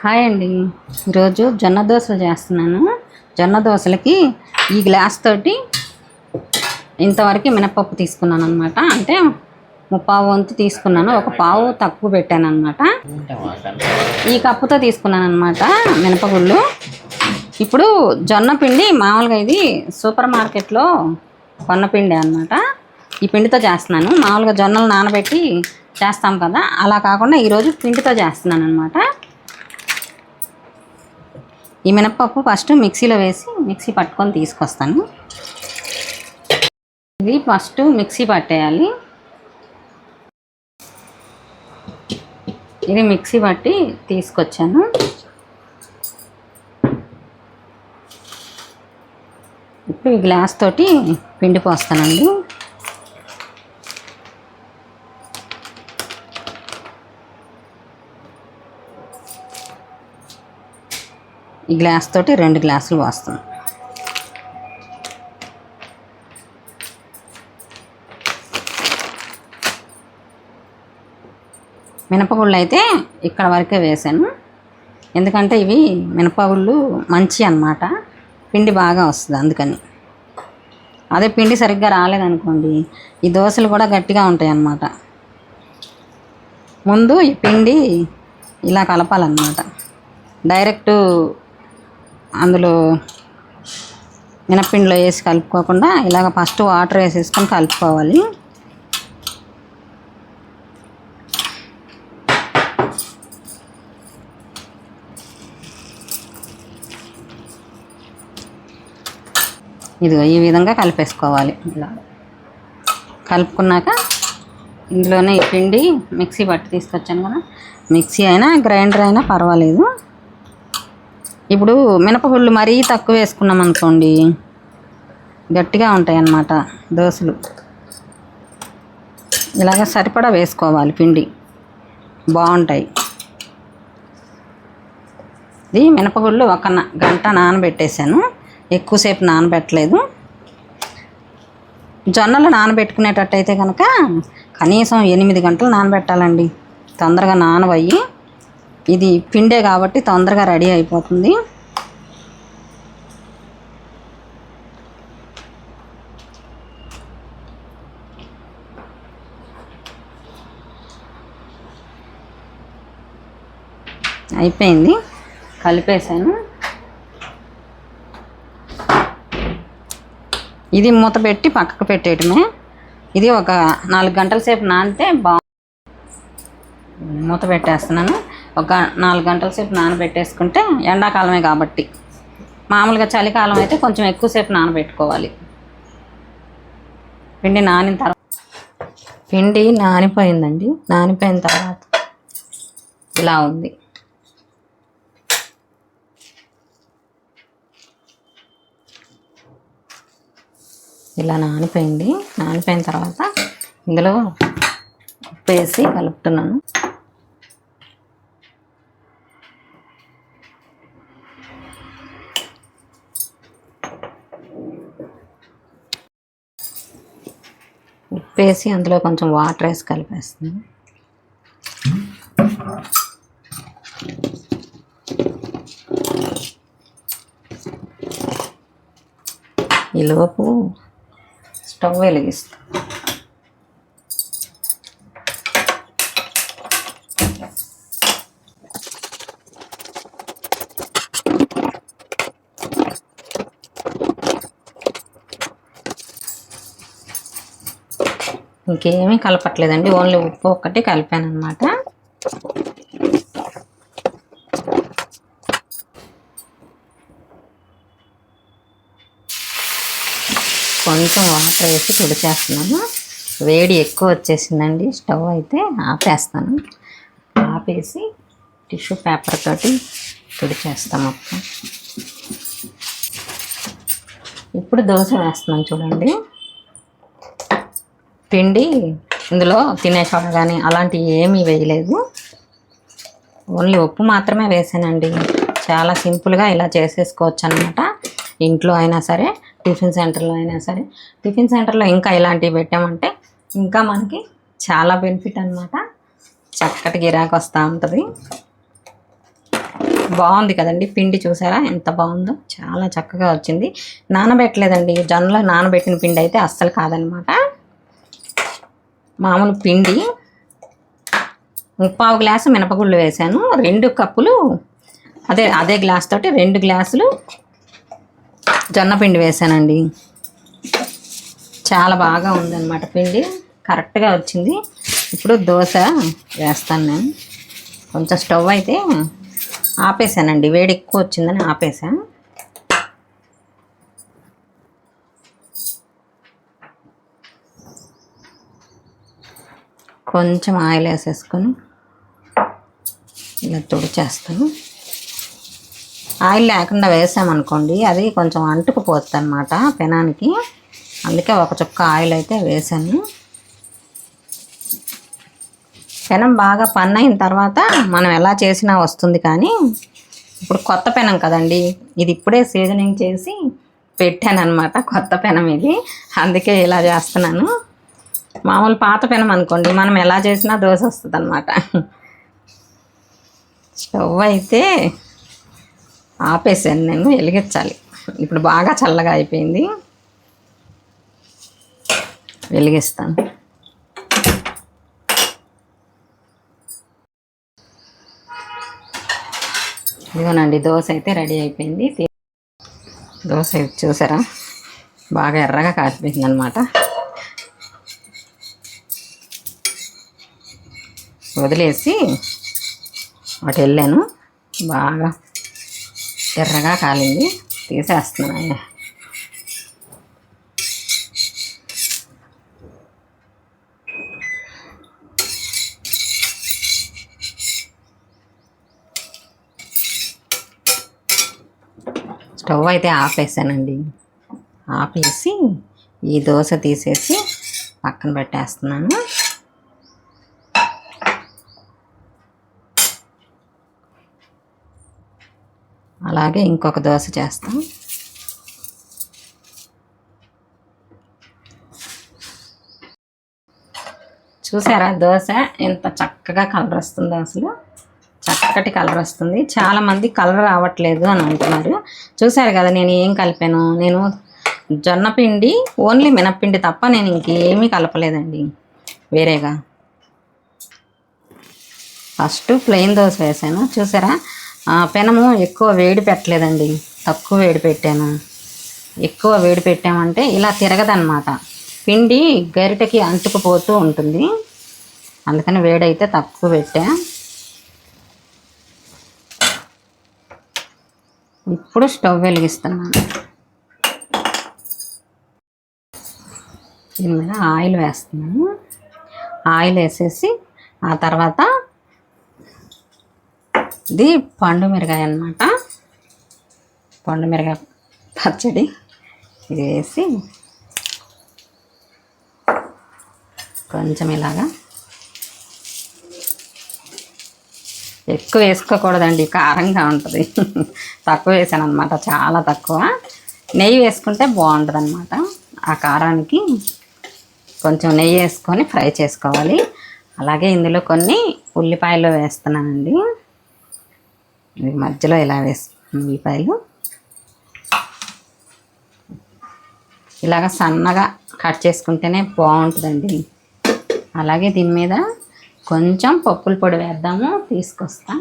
Hi అండి. ఈరోజు జొన్న దోశలు చేస్తున్నాను. జొన్న దోశలకి ఈ గ్లాస్ తోటి ఇంతవరకు మినపప్పు తీసుకున్నాను అనమాట అంటే ముప్పావు వంతు తీసుకున్నాను. ఒక పావు తక్కువ పెట్టాను అనమాట ఈ కప్పుతో తీసుకున్నాను అనమాట మినపగుళ్ళు. ఇప్పుడు జొన్న పిండి మామూలుగా ఇది సూపర్ మార్కెట్లో కొన్న పిండి అనమాట ఈ పిండితో చేస్తున్నాను. మామూలుగా జొన్నలు నానబెట్టి చేస్తాం కదా. అలా కాకుండా ఈరోజు పిండితో చేస్తున్నాను అనమాట ఈ మినప్పప్పు ఫస్ట్ మిక్సీలో వేసి మిక్సీ పట్టుకొని తీసుకొస్తాను. ఇది ఫస్ట్ మిక్సీ పట్టేయాలి. ఇది మిక్సీ పట్టి తీసుకొచ్చాను. ఇప్పుడు ఈ గ్లాస్ తోటి పిండి పోస్తానండి. ఈ గ్లాస్ తోటి రెండు గ్లాసులు పోస్తాను మినపగుళ్ళు అయితే ఇక్కడ వరకే వేసాను. ఎందుకంటే ఇవి మినపగుళ్ళు మంచి అన్నమాట. పిండి బాగా వస్తుంది అందుకని. అదే పిండి సరిగ్గా రాలేదనుకోండి ఈ దోశలు కూడా గట్టిగా ఉంటాయి అన్నమాట ముందు ఈ పిండి ఇలా కలపాలన్నమాట. డైరెక్ట్ అందులో మినప్పిండిలో వేసి కలుపుకోకుండా ఇలాగ ఫస్ట్ వాటర్ వేసేసుకొని కలుపుకోవాలి. ఇదిగో ఈ విధంగా కలిపేసుకోవాలి ఇలా. కలుపుకున్నాక ఇందులోనే ఈ పిండి మిక్సీ పట్టి తీసుకొచ్చాను కదా. మిక్సీ అయినా గ్రైండర్ అయినా పర్వాలేదు. ఇప్పుడు మినపగుళ్ళు మరీ తక్కువ వేసుకున్నాం అనుకోండి గట్టిగా ఉంటాయి అన్నమాట దోశలు. ఇలాగ సరిపడా వేసుకోవాలి పిండి. బాగుంటాయి. ఇది మినపగుళ్ళు ఒక గంట నానబెట్టేశాను. ఎక్కువసేపు నానబెట్టలేదు. జొన్నలు నానబెట్టుకునేటట్టయితే కనుక కనీసం ఎనిమిది గంటలు నానబెట్టాలండి. తొందరగా నానవయ్యి ఇది పిండే కాబట్టి తొందరగా రెడీ అయిపోతుంది. అయిపోయింది. కలిపేసాను ఇది మూత పెట్టి పక్కకు పెట్టేయటమే. ఇది ఒక నాలుగు గంటల సేపు నానితే బా మూత పెట్టేస్తున్నాను. ఒక నాలుగు గంటల సేపు నానబెట్టేసుకుంటే ఎండాకాలమే కాబట్టి. మామూలుగా చలికాలం అయితే కొంచెం ఎక్కువసేపు నానబెట్టుకోవాలి. పిండి నానిన తర్వాత పిండి నానిపోయిందండి. నానిపోయిన తర్వాత ఇలా ఉంది. ఇలా నానిపోయింది. నానిపోయిన తర్వాత ఇందులో ఉప్పు వేసి కలుపుతున్నాను. ఉప్పు వేసి అందులో కొంచెం వాటర్ వేసి కలిపేస్తున్నాను ఈలోపు స్టవ్ వెలిగిస్తాను ఇంకేమీ కలపట్లేదండి. ఓన్లీ ఉప్పు ఒక్కటి కలిపాను అనమాట కొంచెం వాటర్ వేసి తుడిచేస్తున్నాను వేడి ఎక్కువ వచ్చేసిందండి. స్టవ్ అయితే ఆపేస్తాను. ఆపేసి టిష్యూ పేపర్ తోటి తుడిచేస్తాం మొత్తం ఇప్పుడు దోశ వేస్తున్నాను చూడండి. పిండి ఇందులో తినేసాడు కానీ అలాంటివి ఏమీ వేయలేదు. ఓన్లీ ఉప్పు మాత్రమే వేసానండి. చాలా సింపుల్గా ఇలా చేసేసుకోవచ్చు అనమాట ఇంట్లో అయినా సరే టిఫిన్ సెంటర్లో అయినా సరే. టిఫిన్ సెంటర్లో ఇంకా ఇలాంటివి పెట్టామంటే ఇంకా మనకి చాలా బెనిఫిట్ అనమాట చక్కటి గిరాకు వస్తూ ఉంటుంది. బాగుంది కదండి పిండి చూసారా? ఎంత బాగుందో. చాలా చక్కగా వచ్చింది. నానబెట్టలేదండి. జొన్నలో నానబెట్టిన పిండి అయితే అస్సలు కాదనమాట మామూలు పిండి. ముప్పావు గ్లాసు మినపగుళ్ళు వేసాను రెండు కప్పులు అదే అదే గ్లాస్ తోటి రెండు గ్లాసులు జొన్న పిండి వేసానండి చాలా బాగా ఉందన్నమాట పిండి. కరెక్ట్గా వచ్చింది. ఇప్పుడు దోశ వేస్తాను నేను. కొంచెం స్టవ్ అయితే ఆపేసానండి వేడి ఎక్కువ వచ్చిందని ఆపేసాను కొంచెం ఆయిల్ వేసేసుకొని ఇలా తుడిచేస్తాను. ఆయిల్ లేకుండా వేసామనుకోండి అది కొంచెం అంటుకుపోతుంది అనమాట పెనానికి. అందుకే ఒక చుక్క ఆయిల్ అయితే వేసాను. పెనం బాగా పన్నయిన తర్వాత మనం ఎలా చేసినా వస్తుంది కానీ ఇప్పుడు కొత్త పెనం కదండి ఇది ఇప్పుడే సీజనింగ్ చేసి పెట్టాను అనమాట కొత్త పెనం ఇది. అందుకే ఇలా చేస్తున్నాను. మామూలు పాత పెనం అనుకోండి మనం ఎలా చేసినా దోశ వస్తుంది అనమాట స్టవ్ అయితే ఆపేసాను నేను వెలిగించాలి. ఇప్పుడు బాగా చల్లగా అయిపోయింది. వెలిగిస్తాను. ఇదిగోనండి దోశ అయితే రెడీ అయిపోయింది. దోశ చూసారా? బాగా ఎర్రగా కాచిపోయింది అనమాట వదిలేసి అటు వెళ్ళాను. బాగా ఎర్రగా కాలింది. తీసేస్తున్నాను స్టవ్ అయితే ఆపేసానండి. ఆపేసి ఈ దోశ తీసేసి పక్కన పెట్టేస్తున్నాను. అలాగే ఇంకొక దోశ చేస్తాం. చూసారా దోశ ఎంత చక్కగా కలర్ వస్తుందో అసలు. చక్కటి కలర్ వస్తుంది. చాలామంది కలర్ రావట్లేదు అని అంటున్నారు. చూసారు కదా నేను ఏం కలిపాను? నేను జొన్నపిండి ఓన్లీ మినప్పిండి తప్ప నేను ఇంకేమీ కలపలేదండి. వేరేగా. ఫస్ట్ ప్లెయిన్ దోశ వేసాను. చూసారా? పెనము ఎక్కువ వేడి పెట్టలేదండి. తక్కువ వేడి పెట్టాను. ఎక్కువ వేడి పెట్టామంటే ఇలా తిరగదన్నమాట. పిండి గరిటకి అంటుకుపోతూ ఉంటుంది. అందుకని వేడైతే తక్కువ పెట్టా. ఇప్పుడు స్టవ్ వెలిగిస్తున్నాను. దీని మీద ఆయిల్ వేస్తున్నాను. ఆయిల్ వేసేసి ఆ తర్వాత ఇది పండు మిరగాయ అన్నమాట. పండు మిరగాయ పచ్చడి ఇది వేసి కొంచెం ఇలాగా ఎక్కువ వేసుకోకూడదండి కారంగా ఉంటుంది. తక్కువ వేసాను అనమాట చాలా తక్కువ. నెయ్యి వేసుకుంటే బాగుంటుంది అనమాట ఆ కారానికి కొంచెం నెయ్యి వేసుకొని ఫ్రై చేసుకోవాలి. అలాగే ఇందులో కొన్ని ఉల్లిపాయలు వేస్తున్నానండి. మధ్యలో ఇలా వేసు ఉల్లిపాయలు ఇలాగ సన్నగా కట్ చేసుకుంటేనే బాగుంటుందండి. అలాగే దీని మీద కొంచెం పప్పుల పొడి వేద్దాము తీసుకొస్తా.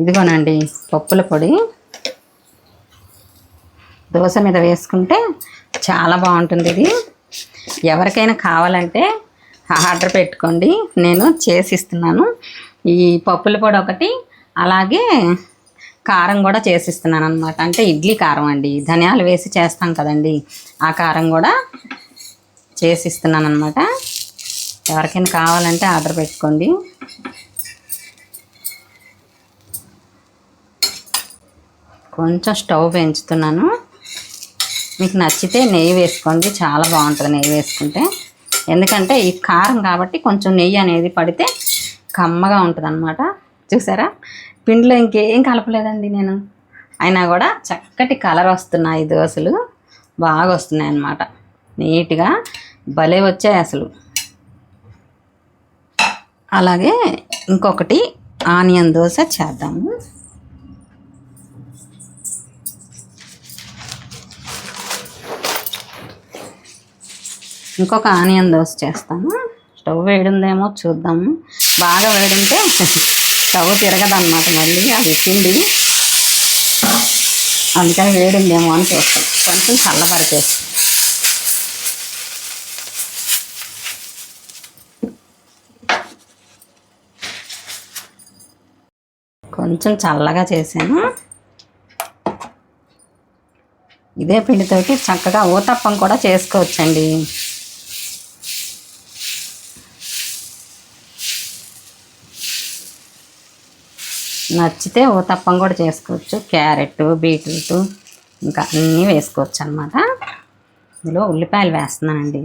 ఇదిగోనండి పప్పుల పొడి. దోశ మీద వేసుకుంటే చాలా బాగుంటుంది ఇది. ఎవరికైనా కావాలంటే ఆర్డర్ పెట్టుకోండి. నేను చేసి ఇస్తున్నాను. ఈ పప్పుల పొడి ఒకటి అలాగే కారం కూడా చేసిస్తున్నాను అనమాట అంటే ఇడ్లీ కారం అండి. ధనియాలు వేసి చేస్తాం కదండి. ఆ కారం కూడా చేసిస్తున్నాను అనమాట ఎవరికైనా కావాలంటే ఆర్డర్ పెట్టుకోండి. కొంచెం స్టవ్ పెంచుతున్నాను. మీకు నచ్చితే నెయ్యి వేసుకోండి. చాలా బాగుంటుంది నెయ్యి వేసుకుంటే. ఎందుకంటే ఈ కారం కాబట్టి కొంచెం నెయ్యి అనేది పడితే కమ్మగా ఉంటుంది అనమాట చూసారా? పిండిలో ఇంకేం కలపలేదండి నేను. అయినా కూడా చక్కటి కలర్ వస్తున్నాయి దోశలు. బాగా వస్తున్నాయి అన్నమాట నీట్గా భలే వచ్చాయి అసలు. అలాగే ఇంకొకటి ఆనియన్ దోశ చేద్దాము. ఇంకొక ఆనియన్ దోశ చేస్తాను. స్టవ్ వేడిందేమో చూద్దాము బాగా వేడింటే స్టవ్ తిరగదన్నమాట మళ్ళీ అది పిండి. అందుకని వేడిందేమో అని చూస్తాం. కొంచెం చల్లబరిచేసి కొంచెం చల్లగా చేశాను ఇదే పిండితోటి చక్కగా ఊతప్పం కూడా చేసుకోవచ్చండి. నచ్చితే ఊతప్పం కూడా చేసుకోవచ్చు. క్యారెట్ బీట్రూట్ ఇంకా అన్నీ వేసుకోవచ్చు అనమాట ఇందులో ఉల్లిపాయలు వేస్తున్నానండి.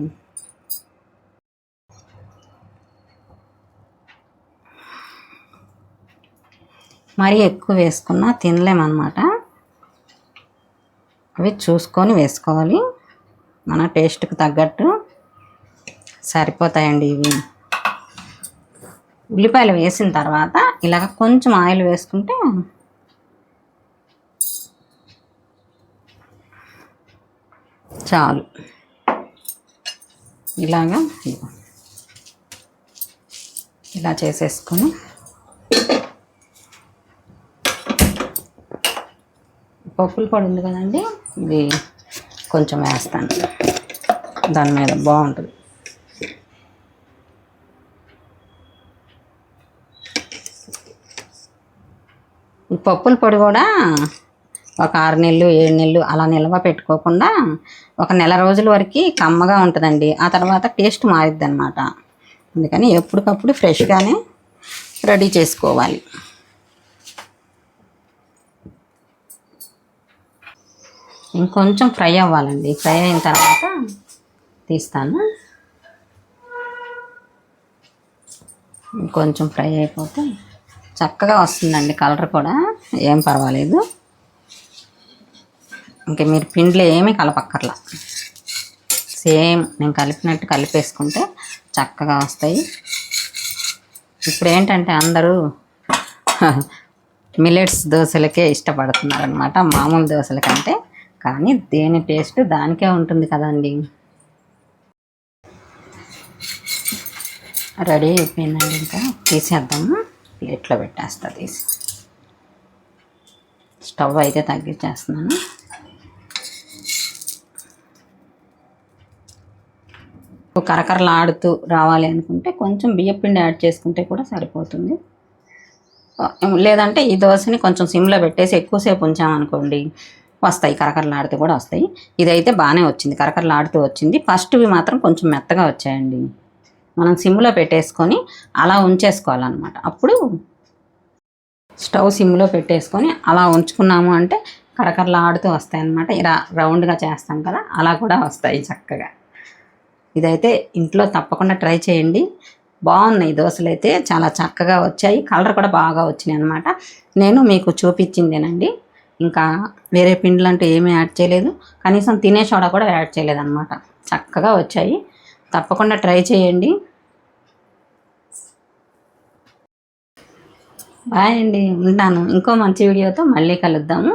మరీ ఎక్కువ వేసుకున్నా తినలేమన్నమాట. అవి చూసుకొని వేసుకోవాలి. మన టేస్ట్కి తగ్గట్టు సరిపోతాయండి ఇవి. ఉల్లిపాయలు వేసిన తర్వాత ఇలాగ కొంచెం ఆయిల్ వేసుకుంటే చాలు. ఇలాగా ఇలా చేసేసుకొని పప్పుల పొడి ఉంది కదండి ఇది కొంచెం వేస్తాను. దాని మీద బాగుంటుంది. పప్పుల పొడి కూడా ఒక ఆరు నెలలు ఏడు నెలలు అలా నిల్వ పెట్టుకోకుండా ఒక నెల రోజుల వరకు కమ్మగా ఉంటుందండి. ఆ తర్వాత టేస్ట్ మారిద్ది అనమాట అందుకని ఎప్పటికప్పుడు ఫ్రెష్గానే రెడీ చేసుకోవాలి. ఇంకొంచెం ఫ్రై అవ్వాలండి. ఫ్రై అయిన తర్వాత తీస్తాను. ఇంకొంచెం ఫ్రై అయిపోతే చక్కగా వస్తుందండి కలర్ కూడా. ఏం పర్వాలేదు. ఇంకా మీరు పిండిలో ఏమీ కలపక్కర్లా. సేమ్ నేను కలిపినట్టు కలిపేసుకుంటే చక్కగా వస్తాయి. ఇప్పుడు ఏంటంటే అందరూ మిలెట్స్ దోశలకే ఇష్టపడుతున్నారు అనమాట మామూలు దోశల కంటే కానీ దేని టేస్ట్ దానికే ఉంటుంది కదండి. రెడీ అయిపోయిందండి ఇంకా. తీసేద్దాము. ప్లేట్లో పెట్టేస్తా తీసి. స్టవ్ అయితే తగ్గించేస్తున్నాను. కరకరలాడుతూ రావాలి అనుకుంటే కొంచెం బియ్యపిండి యాడ్ చేసుకుంటే కూడా సరిపోతుంది. లేదంటే ఈ దోశని కొంచెం సిమ్లో పెట్టేసి ఎక్కువసేపు ఉంచామనుకోండి వస్తాయి కరకరలాడుతూ కూడా వస్తాయి. ఇదైతే బాగానే వచ్చింది కరకరలాడుతూ వచ్చింది. ఫస్ట్వి మాత్రం కొంచెం మెత్తగా వచ్చాయండి. మనం సిమ్లో పెట్టేసుకొని అలా ఉంచేసుకోవాలన్నమాట. అప్పుడు స్టవ్ సిమ్లో పెట్టేసుకొని అలా ఉంచుకున్నాము అంటే కరకరలాడుతూ వస్తాయి అన్నమాట ఇలా రౌండ్గా చేస్తాం కదా అలా కూడా వస్తాయి చక్కగా. ఇదైతే ఇంట్లో తప్పకుండా ట్రై చేయండి. బాగున్నాయి దోశలు అయితే చాలా చక్కగా వచ్చాయి. కలర్ కూడా బాగా వచ్చినాయి అనమాట నేను మీకు చూపించిందేనండి. ఇంకా వేరే పిండిలు అంటూ ఏమీ యాడ్ చేయలేదు. కనీసం తినే సోడా కూడా యాడ్ చేయలేదు అనమాట చక్కగా వచ్చాయి. తప్పకుండా ట్రై చేయండి. బాయ్ అండి ఉంటాను. ఇంకో మంచి వీడియోతో మళ్ళీ కలుద్దాము.